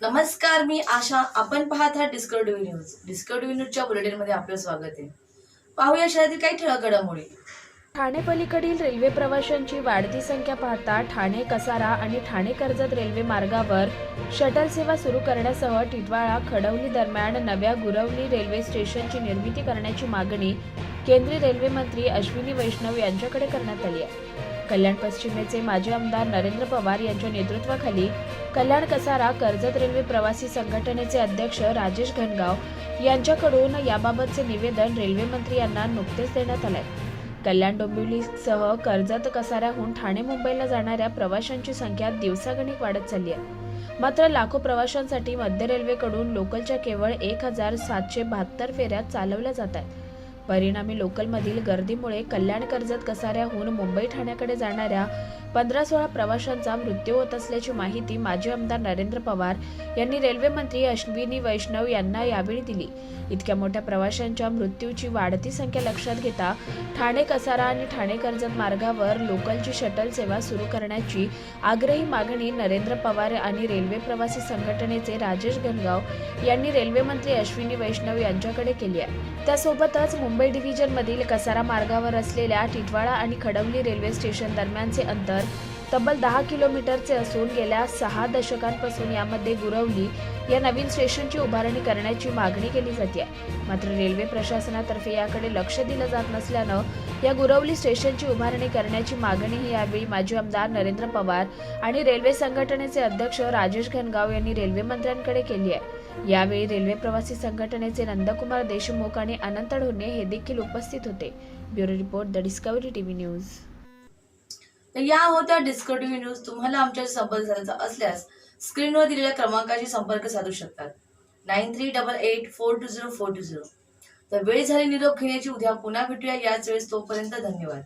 नमस्कार मी आशा. आपण पाहत आहात डिस्कवरी न्यूज डिस्कवरी न्यूजच्या बुलेटिनमध्ये आपलं स्वागत आहे. पाहूया शहरातील काही ठळक घडामोडी ठाणे पलीकडील रेल्वे प्रवाशांची वाढती संख्या पाहता ठाणे कसारा आणि ठाणे कर्जत रेल्वे मार्गावर शटल सेवा सुरू करण्यासह टिटवाळा खडवली दरम्यान नव्या गुरवली रेल्वे स्टेशनची निर्मिती करण्याची मागणी केंद्रीय रेल्वे मंत्री अश्विनी वैष्णव यांच्याकडे करण्यात आली आहे. कल्याण पश्चिमेचे माजी आमदार नरेंद्र पवार यांच्या नेतृत्वाखाली कल्याण कसारा कर्जत रेल्वे प्रवासी संघटनेचे अध्यक्ष राजेश घनगाव यांच्याकडून याबाबतचे निवेदन रेल्वे मंत्री यांना नुकतेच देण्यात आले कल्याण डोंबिवलीसह कर्जत कसाऱ्याहून ठाणे मुंबईला जाणाऱ्या प्रवाशांची संख्या दिवसागणिक वाढत चालली आहे. मात्र लाखो प्रवाशांसाठी मध्य रेल्वेकडून लोकलच्या केवळ एक हजार सातशे बहात्तर फेऱ्या चालवल्या जात आहेत. परिणामी लोकलमधील गर्दीमुळे कल्याण कर्जत कसाऱ्याहून मुंबई ठाण्याकडे जाणाऱ्या पंधरा सोळा प्रवाशांचा मृत्यू होत असल्याची माहिती माजी आमदार नरेंद्र पवार यांनी रेल्वे मंत्री अश्विनी वैष्णव यांना यावेळी दिली. इतक्या मोठ्या प्रवाशांच्या मृत्यूची वाढती संख्या लक्षात घेता ठाणे कसारा आणि ठाणे कर्जत मार्गावर लोकलची शटल सेवा सुरू करण्याची आग्रही मागणी नरेंद्र पवार आणि रेल्वे प्रवासी संघटनेचे राजेश गणगाव यांनी रेल्वे मंत्री अश्विनी वैष्णव यांच्याकडे केली आहे. त्यासोबतच मुंबई मुंबई डिव्हिजनमधील कसारा मार्गावर असलेल्या टिटवाळा आणि खडवली रेल्वे स्टेशन दरम्यानचे अंतर तब्बल दहा किलोमीटरचे असून गेल्या सहा दशकांपासून यामध्ये गुरवली या नवीन स्टेशनची उभारणी करण्याची मागणी केली जाते. मात्र रेल्वे प्रशासनातर्फे याकडे लक्ष दिलं जात नसल्यानं या गुरवली स्टेशनची उभारणी करण्याची मागणीही यावेळी माजी आमदार नरेंद्र पवार आणि रेल्वे संघटनेचे अध्यक्ष राजेश घनगाव यांनी रेल्वे मंत्र्यांकडे केली आहे. यावेळी रेल्वे प्रवासी संघटनेचे नंदकुमार देशमुख आणि अनंत ढोणे हे देखील उपस्थित होते. Bureau report the Discovery TV news. तर या होत्या डिस्कवरी न्यूज तुम्हाला आमच्या संपर्क साधायचा असल्यास स्क्रीनवर दिलेल्या क्रमांकाशी संपर्क साधू शकतात. Nine three double eight four two zero four two zero. तर वेळ झाली निरोप घेण्याची उद्या पुन्हा भेटूया. याच वेळेस तोपर्यंत धन्यवाद.